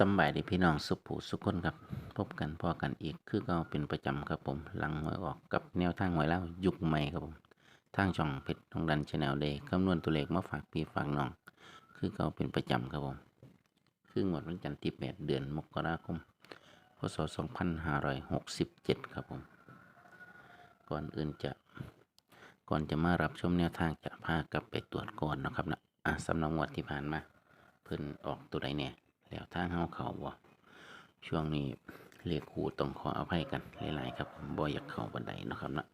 สำบายดีพี่น้องสุภูสุคนครับ พบกันพอกันอีกคือก็เป็นประจำครับผม หลังหวยออกกับแนวทางหวยแล้วยุคใหม่ครับผม ทางช่องเพชรทองดันชาแนลเดย์คำนวณตัวเลขมาฝากพี่ฝากน้อง คือก็เป็นประจำครับผม คืองวดวันจันทร์ที่8เดือนมกราคม พศ 2567 ครับผม ก่อนอื่นจะ ก่อนจะมารับชมแนวทางจะพากลับไปตรวจก่อนนะครับนะอะสำหรับงวดที่ผ่านมา เพิ่นออกตัวใดเนี่ย แล้วทางเฮาเขาบ่ช่วงนี้เลขคูต้องขออภัยกันหลายๆครับบ่อยากเข้าบันไดนะครับนะ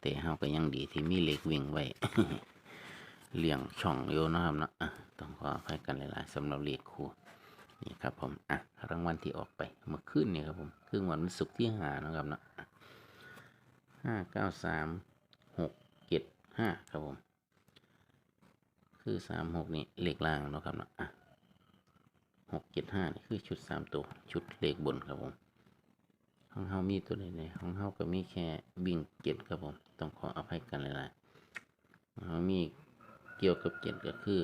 แต่เฮาก็ยังดีที่มีเลขวิ่งไว้เลี้ยงช่องอยู่นะครับนะอะต้องขออภัยกันหลายๆสำหรับเลขคูนี่ครับผมอะรางวัลที่ออกไปเมื่อคืนนี่ครับผมคือวันศุกร์ที่หานะครับนะห้าเก้าสามหกเจ็ดห้าครับผมคือสามหกนี่เลขล่างนะครับเนาะอะ หกเจ็ดห้านี่คือชุดสามตัว ชุดเลขบนครับผมของเฮามีตัวใดเนี่ยของเฮาก็มีแค่วิ่งเจ็ดครับผม ต้องขออภัยกันหลายๆของเฮามีเกี่ยวกับเจ็ดก็คือ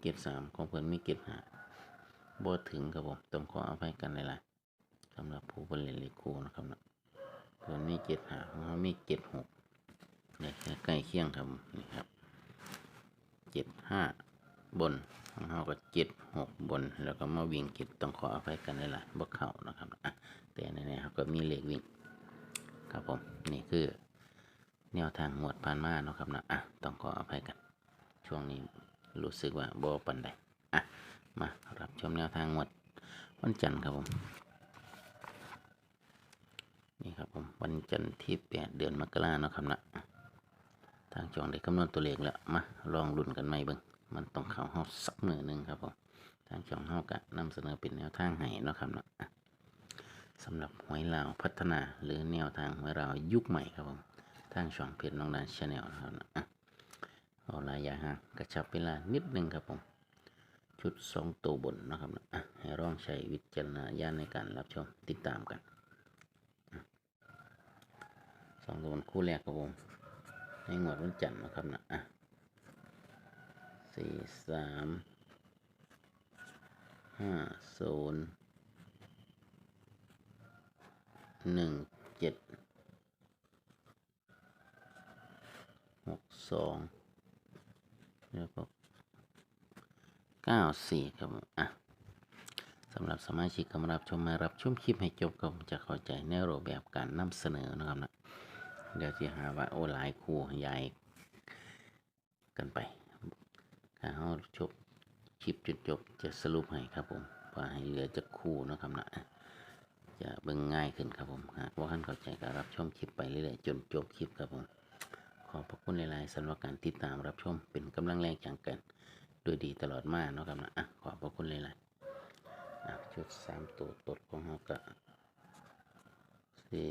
เจ็ดสามของเพิ่นมีเจ็ดห้าบ่ถึงครับผม ต้องขออภัยกันหลายๆสำหรับผู้บริเลเลขคูนะครับนะเพิ่นมีเจ็ดห้าของเฮามีเจ็ดหกเนี่ยใกล้เคียงครับนี่ครับเจ็ดห้า บนของเราก็เจ็ดหกบน แล้วก็มาวิ่งเจ็ดต้องขออภัยกันเลยล่ะบ่เข้านะครับอะแต่ในนี้เขาก็มีเลขวิ่งครับผมนี่คือ แนวทางหมวดผ่านมาเนาะครับนะอะต้องขออภัยกัน ช่วงนี้รู้สึกว่าบ่ปันใดอะมารับชมแนวทางหมวดวันจันทร์ครับผมนี่ครับผมวันจันทร์ที่แปดเดือนมกราเนาะครับนะทางจองได้คำนวณตัวเลขแล้วมาลองลุ้นกันไหมเบิ้ง มันต้องเข้าเฮาสักมือหนึ่งครับผมทางจองเฮากะนำเสนอเป็นแนวทางให้นะครับเนาะสำหรับหวยลาวพัฒนาหรือแนวทางหวยลาวยุคใหม่ครับผมทางช่องเพจน้องดานชาแนลนะครับเนาะอะเอาลายยาห่างกระชับเวลานิดนึงครับผมชุดสองตัวบนนะครับเนาะให้ลองใช้วิจารณญาณในการรับชมติดตามกันสองตัวบนคู่แรกครับผมในงวดวันจันทร์นะครับนะอะ สี่สามห้าศูนย์หนึ่งเจ็ดหกสองแล้วก็เก้าสี่ครับอะสำหรับสมาชิกกำรับชมมารับชมคลิปให้จบก็จะเข้าใจในรูปแบบการนำเสนอนะครับนะเดี๋ยวจะหาว่าโอ้หลายคู่ใหญ่กันไป เขาจบคลิปจุดจบจะสรุปให้ครับผมว่าให้เหลือจะคู่นะครับนะจะเบิ่งง่ายขึ้นครับผมหากว่าท่านเข้าใจก็รับชมคลิปไปเรื่อยๆจนจบคลิปครับผมขอพระคุณหลายๆสำหรับการติดตามรับชมเป็นกำลังแรงจังกันโดยดีตลอดมาเนาะครับนะอะขอบพระคุณหลายๆชุดสามตัวตดของเขาก็สี่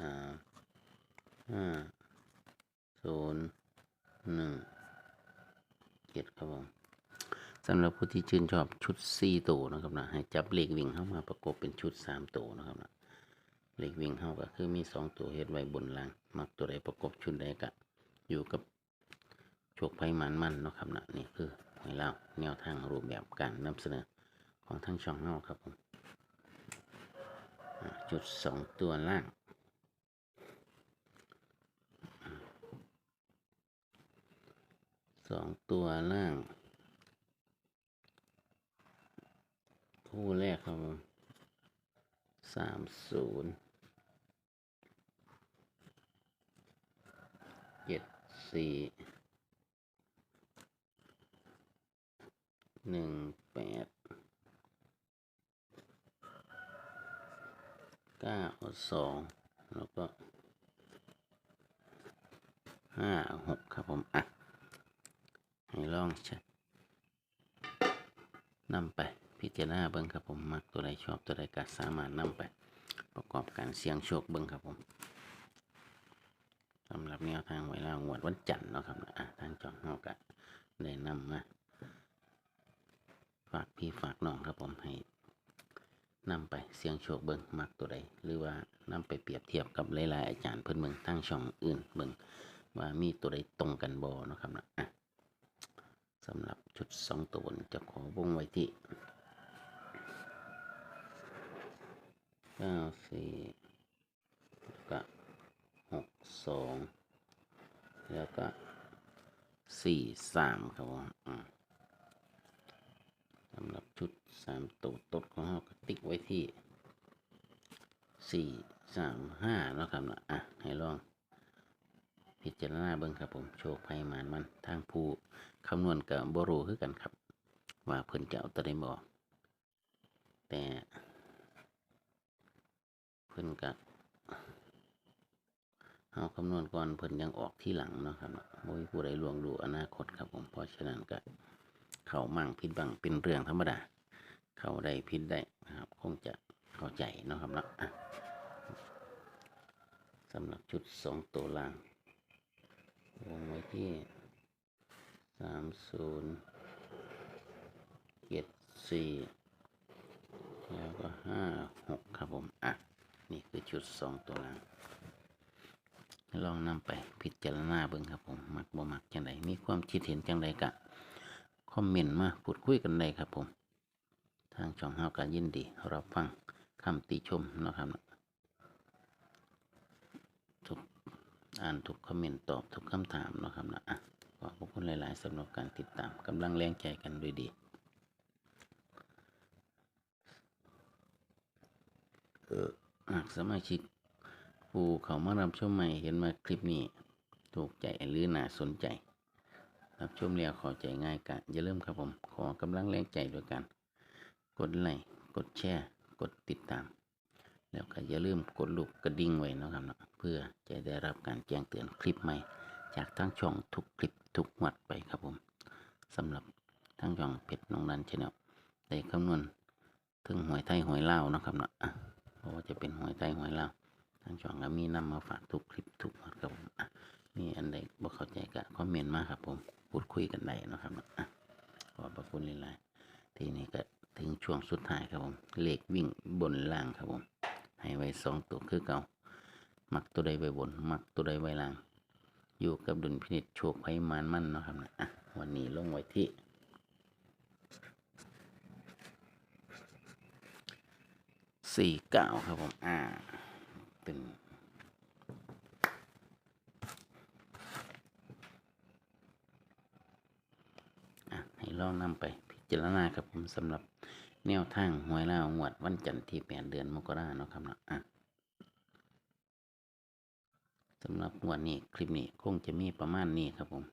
อ่าห้าศูนย์หนึ่ง เจ็ดครับผมสำหรับผู้ที่ชื่นชอบชุดสี่ตัวนะครับนะให้จับเลขวิ่งเข้ามาประกบเป็นชุดสามตัวนะครับนะเลขวิ่งเข้าก็คือมีสองตัวเฮ็ดไว้บนล่าง มักตัวใดประกบชุดใดก็อยู่กับโชคไพ่มันมันนะครับนะนี่คือหวยเล่าแนวทางรูปแบบการนำเสนอของทั้งช่องเฮาครับผมจุดสองตัวล่าง สองตัวล่าง คู่แรกครับผมสามศูนย์เจ็ดสี่หนึ่งแปดเก้าสองแล้วก็ห้าหกครับผมอะ ให้ลองใช้นำไปพิจารณาเบิ้งครับผมมักตัวใดชอบตัวใดก็สามารถนำไป ประกอบการเสี่ยงโชคเบิ้งครับผมสำหรับแนวทางไว้แล้วงวดวันจันทร์เนาะครับนะทางจองเฮากะได้นำมาฝากพี่ฝากน้องครับผมให้นำไปเสี่ยงโชคเบิ้งมักตัวใดหรือว่านำไปเปรียบเทียบกับหลายๆอาจารย์เพิ่อนเบิ่งทางช่องอื่นเบิ่งว่ามีตัวใดตรงกันบ่เนาะครับนะอะ สำหรับชุดสองตัวจะขอวงไว้ที่เก้าสี่แล้วก็หกสองแล้วก็สี่สามครับผมสำหรับชุดสามตัวตดของเราก็ติ๊กไว้ที่สี่สามห้าแล้วครับนะอะ ให้ลอง พิจารณาเบิ่งครับผมโชคภัยหมานมันทางผู้คำนวณกับบรูคือกันครับ ว่าเพิ่นจะเอาตัวใดบอกแต่เพิ่นกะเอาคำนวณก่อนเพิ่นยังออกที่หลังเนาะครับเนาะบ่มีผู้ใดลวงดูอนาคตครับผมเพราะฉะนั้นก็เขามั่งผิดบังเป็นเรื่องธรรมดา เขาได้ผิดได้นะครับ คงจะเข้าใจเนาะครับเนาะสำหรับชุดสองตัวล่าง วงไว้ที่สามศูนย์เจ็ดสี่แล้วก็ห้าหกครับผม อะ นี่คือชุดสองตัวล่างลองนำไปพิจารณาเบิ่งครับผมมักบ่มักจังไดมีความคิดเห็นจังไดกะคอมเมนต์มาพูดคุยกันได้ครับผม ทางช่องเฮาการยินดีรับฟังคำติชมนะครับเนาะทุก อ่านทุกคอมเมนต์ตอบทุกคำถามนะครับนะอะขอขอบคุณหลาย ๆสำหรับการติดตามกำลังแรงใจกันด้วยดีเออหากสมาชิกผู้เขามารับชมใหม่เห็นมาคลิปนี้ถูกใจหรือน่าสนใจ รับชมแล้วขอใจง่ายกันอย่าลืมครับผม ขอกำลังแรงใจด้วยกัน กดไลค์กดแชร์ กดติดตาม แล้วก็อย่าลืมกดลูกกระดิ่งไว้นะครับเนาะเพื่อจะได้รับการแจ้งเตือนคลิปใหม่ จากทั้งช่องทุกคลิปทุกหวัดไปครับผมสำหรับทั้งช่องเพชรน้องนันชแนลได้คำนวณถึงหวยไทยหวยเล่านะครับเนาะเพราะว่าจะเป็นหวยไทยหวยเล่าทั้งช่องก็มีนำมาฝากทุกคลิปทุกหวัดครับผมอะมีอันใดบ่เข้าใจก็คอมเมนต์มาครับผมพูดคุยกันได้นะครับเนาะอะขอบพระคุณหลายๆทีนี้ก็ถึงช่วงสุดท้ายครับผมเลขวิ่งบนล่างครับผม ให้ไว้สองตัวคือเก่ามักตัวใดไว้บน มักตัวใดไว้ล่าง อยู่กับดุลพินิจโชคไพมานมั่นนะครับนะอะวันนี้ลงไว้ที่สี่เก้าครับผม อ่าเป็นอะให้ลองนำไปพิจารณาครับผมสำหรับ แนวทางหวยลาวงวดวันจันทร์ที่แปดเดือนมกราเนาะครับเนาะอะสำหรับวันนี้คลิปนี้คงจะมีประมาณนี้ครับผม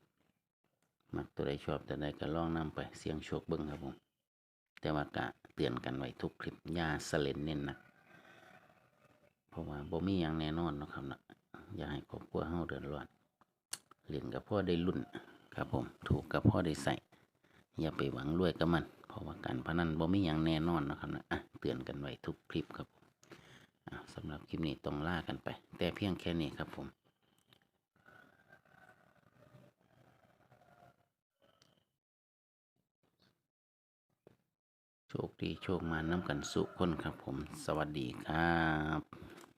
มักตัวใดชอบแต่ใดก็ลองนำไปเสียงโชคเบิ้งครับผม แต่ว่ากะเตือนกันไว้ทุกคลิปยาสเลนเน้นหนักเพราะว่าบ่มีอย่างแน่นอนเนาะครับเนาะอย่าให้ครอบครัวเฮาเดือดร้อนเล่นกับพ่อได้รุ่นครับผม ถูกกับพ่อได้ใส่อย่าไปหวังรวยกับมัน ราะว่าการพนันบ่มีอย่างแน่นอนนะครับนะะเตือนกันไว้ทุกคลิปครับผมอะสำหรับคลิปนี้ต้องล่ากันไป แต่เพียงแค่นี้ครับผมโชคดีโชคมาน้ำกันสุขคนครับผม สวัสดีครับ